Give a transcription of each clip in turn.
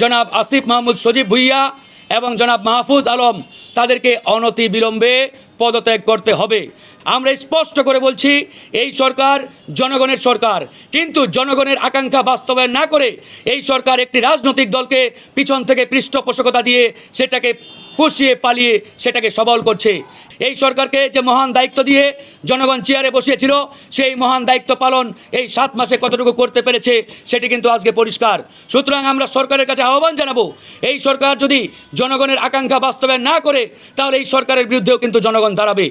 জনাব আসিফ মাহমুদ সজীব ভুইয়া এবং জনাব মাহফুজ আলম, তাদেরকে অনতি বিলম্বে পদত্যাগ করতে হবে। আমরা স্পষ্ট করে বলছি, এই সরকার জনগণের সরকার। কিন্তু জনগণের আকাঙ্ক্ষা বাস্তবায়ন না করে এই সরকার একটি রাজনৈতিক দলকে পিছন থেকে পৃষ্ঠপোষকতা দিয়ে সেটাকে পুষিয়ে পালিয়ে সেটাকে সবল করছে। এই সরকারকে যে মহান দায়িত্ব দিয়ে জনগণ চেয়ারে বসিয়েছিল, সেই মহান দায়িত্ব পালন এই সাত মাসে কতটুকু করতে পেরেছে সেটি কিন্তু আজকে পরিষ্কার। সুতরাং আমরা সরকারের কাছে আহ্বান জানাব, এই সরকার যদি জনগণের আকাঙ্ক্ষা বাস্তবায়ন না করে, তাহলে এই সরকারের বিরুদ্ধেও কিন্তু জনগণ দাঁড়াবে।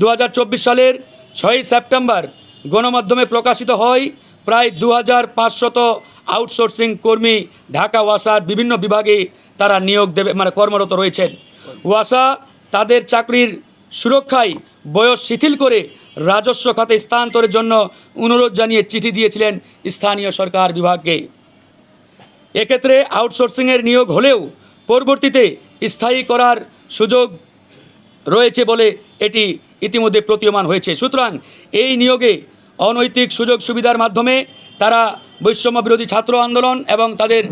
দু হাজার চব্বিশ সালের ছয়ই সেপ্টেম্বর গণমাধ্যমে প্রকাশিত হয় প্রায় দু হাজার পাঁচশত আউটসোর্সিং কর্মী ঢাকা ওয়াসার বিভিন্ন বিভাগে তারা নিয়োগ দেবে মানে কর্মরত রয়েছেন। ওয়াসা তাদের চাকরির সুরক্ষায় বয়স শিথিল করে রাজস্ব খাতে স্থানান্তরের জন্য অনুরোধ জানিয়ে চিঠি দিয়েছিলেন স্থানীয় সরকার বিভাগকে। এক্ষেত্রে আউটসোর্সিংয়ের নিয়োগ হলেও পরবর্তীতে স্থায়ী করার সুযোগ রয়েছে বলে এটি ইতিমধ্যে প্রতীয়মান হয়েছে। সুতরাং এই নিয়োগে অনৈতিক সুযোগ সুবিধার মাধ্যমে তারা বৈষম্য বিরোধী ছাত্র আন্দোলন এবং তাদের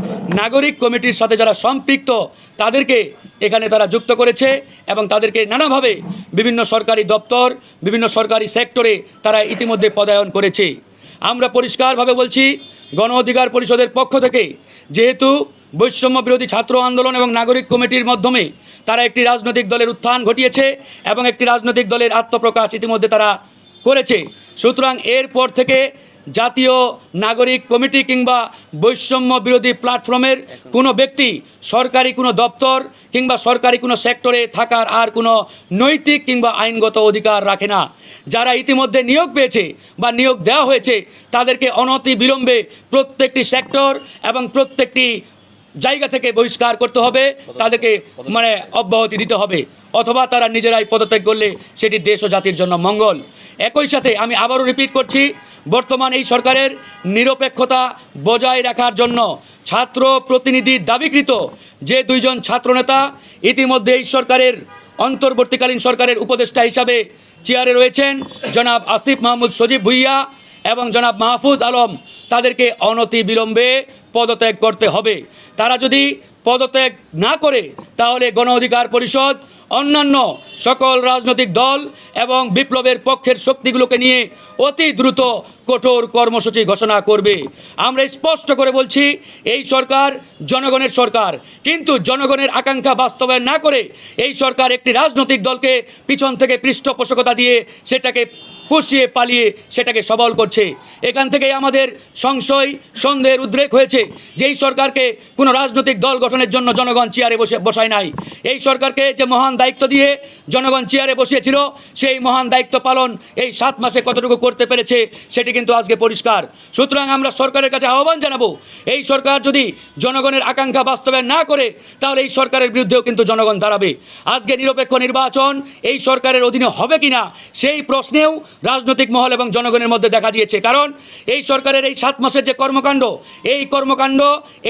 নাগরিক কমিটির সাথে যারা সম্পৃক্ত, তাদেরকে এখানে তারা যুক্ত করেছে এবং তাদেরকে নানাভাবে বিভিন্ন সরকারি দপ্তর, বিভিন্ন সরকারি সেক্টরে তারা ইতিমধ্যে পদায়ন করেছে। আমরা পরিষ্কারভাবে বলছি, গণ অধিকার পরিষদের পক্ষ থেকে যেহেতু বৈষম্য বিরোধী ছাত্র আন্দোলন এবং নাগরিক কমিটির মাধ্যমে তারা একটি রাজনৈতিক দলের উত্থান ঘটিয়েছে এবং একটি রাজনৈতিক দলের আত্মপ্রকাশ ইতিমধ্যে তারা করেছে। সুতরাং এরপর থেকে জাতীয় নাগরিক কমিটি কিংবা বৈষম্য বিরোধী প্ল্যাটফর্মের কোনো ব্যক্তি, সরকারি কোনো দপ্তর কিংবা সরকারি কোনো সেক্টরে থাকার আর কোনো নৈতিক কিংবা আইনগত অধিকার রাখে না। যারা ইতিমধ্যে নিয়োগ পেয়েছে বা নিয়োগ দেওয়া হয়েছে, তাদেরকে অনতি বিলম্বে প্রত্যেকটি সেক্টর এবং প্রত্যেকটি জায়গা থেকে বহিষ্কার করতে হবে, তাদেরকে মানে অব্যাহতি দিতে হবে, অথবা তারা নিজেরাই পদত্যাগ করলে সেটি দেশ ও জাতির জন্য মঙ্গল। একই সাথে আমি আবারও রিপিট করছি, বর্তমান এই সরকারের নিরপেক্ষতা বজায় রাখার জন্য ছাত্র প্রতিনিধি দাবিকৃত যে দুইজন ছাত্রনেতা ইতিমধ্যে এই সরকারের, অন্তর্বর্তীকালীন সরকারের উপদেষ্টা হিসাবে চেয়ারে রয়েছেন, জনাব আসিফ মাহমুদ সজীব ভুইয়া। এবং জনাব মাহফুজ আলম তাদেরকে অনতি বিলম্বে পদত্যাগ করতে হবে। তারা যদি পদত্যাগ না করে, তাহলে গণ অধিকার পরিষদ অন্যান্য সকল রাজনৈতিক দল এবং বিপ্লবের পক্ষের শক্তিগুলোকে নিয়ে অতি দ্রুত কঠোর কর্মসূচি ঘোষণা করবে। আমরা স্পষ্ট করে বলছি, এই সরকার জনগণের সরকার। কিন্তু জনগণের আকাঙ্ক্ষা বাস্তবায়ন না করে এই সরকার একটি রাজনৈতিক দলকে পিছন থেকে পৃষ্ঠপোষকতা দিয়ে সেটাকে পুষিয়ে পালিয়ে সেটাকে সবল করছে। এখান থেকেই আমাদের সংশয়, সন্দেহের উদ্রেক হয়েছে যে এই সরকারকে কোনো রাজনৈতিক দল গঠনের জন্য জনগণ চেয়ারে বসে, বসায় নাই। এই সরকারকে যে মহান দায়িত্ব দিয়ে জনগণ চেয়ারে বসিয়েছিল, সেই মহান দায়িত্ব পালন এই সাত মাসে কতটুকু করতে পেরেছে সেটি কিন্তু আজকে পরিষ্কার। সুতরাং আমরা সরকারের কাছে আহ্বান জানাব, এই সরকার যদি জনগণের আকাঙ্ক্ষা বাস্তবায়ন না করে, তাহলে এই সরকারের বিরুদ্ধেও কিন্তু জনগণ দাঁড়াবে। আজকে নিরপেক্ষ নির্বাচন এই সরকারের অধীনে হবে কিনা, সেই প্রশ্নেও রাজনৈতিক মহল এবং জনগণের মধ্যে দেখা দিয়েছে। কারণ এই সরকারের এই সাত মাসের যে কর্মকাণ্ড, এই কর্মকাণ্ড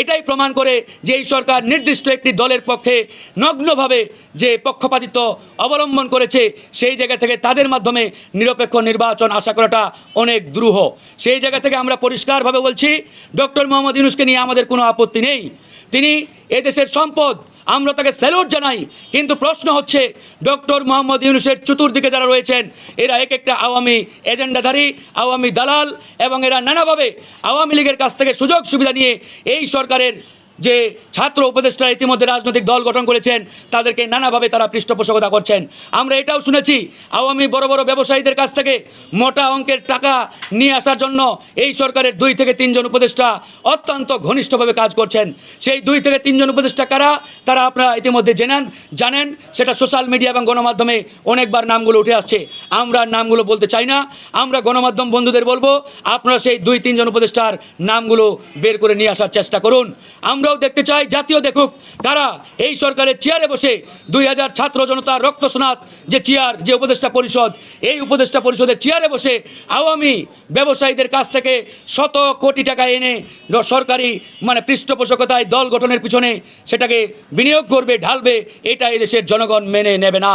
এটাই প্রমাণ করে যে এই সরকার নির্দিষ্ট একটি দলের পক্ষে নগ্নভাবে যে পক্ষপাতিত্ব অবলম্বন করেছে, সেই জায়গা থেকে তাদের মাধ্যমে নিরপেক্ষ নির্বাচন আশা করাটা অনেক দ্রুহ। সেই জায়গা থেকে আমরা পরিষ্কারভাবে বলছি, ডক্টর মোহাম্মদ ইউনুসকে নিয়ে আমাদের কোনো আপত্তি নেই। তিনি এদেশের সম্পদ, আমরা তাকে স্যালুট জানাই, কিন্তু প্রশ্ন হচ্ছে, ডক্টর মোহাম্মদ ইউনুসের চতুর্দিকে যারা রয়েছেন, এরা এক একটা আওয়ামী এজেন্ডাধারী, আওয়ামী দালাল, এবং এরা নানাভাবে আওয়ামী লীগের কাছ থেকে সুযোগ সুবিধা নিয়ে এই সরকারের যে ছাত্র উপদেষ্টা ইতিমধ্যে রাজনৈতিক দল গঠন করেছেন, তাদেরকে নানাভাবে তারা পৃষ্ঠপোষকতা করছেন। আমরা এটাও শুনেছি, আওয়ামী বড় বড় ব্যবসায়ীদের কাছ থেকে মোটা অঙ্কের টাকা নিয়ে আসার জন্য এই সরকারের দুই থেকে তিনজন উপদেষ্টা অত্যন্ত ঘনিষ্ঠভাবে কাজ করছেন। সেই দুই থেকে তিনজন উপদেষ্টা কারা, তারা আপনারা ইতিমধ্যে জেনেন, জানেন। সেটা সোশ্যাল মিডিয়া এবং গণমাধ্যমে অনেকবার নামগুলো উঠে আসছে। আমরা নামগুলো বলতে চাই না। আমরা গণমাধ্যম বন্ধুদের বলব, আপনারা সেই দুই, তিনজন উপদেষ্টার নামগুলো বের করে নিয়ে আসার চেষ্টা করুন। আমরাও দেখতে চাই, জাতীয় দেখুক। কারা এই সরকারের চেয়ারে বসে দুই হাজার ছাত্র জনতার রক্ত যে চেয়ার, যে উপদেষ্টা পরিষদ, এই উপদেষ্টা পরিষদের চেয়ারে বসে আওয়ামী ব্যবসায়ীদের কাছ থেকে শত কোটি টাকা এনে সরকারি মানে পৃষ্ঠপোষকতায় দল গঠনের পিছনে সেটাকে বিনিয়োগ করবে, ঢালবে, এটা এদেশের জনগণ মেনে নেবে না।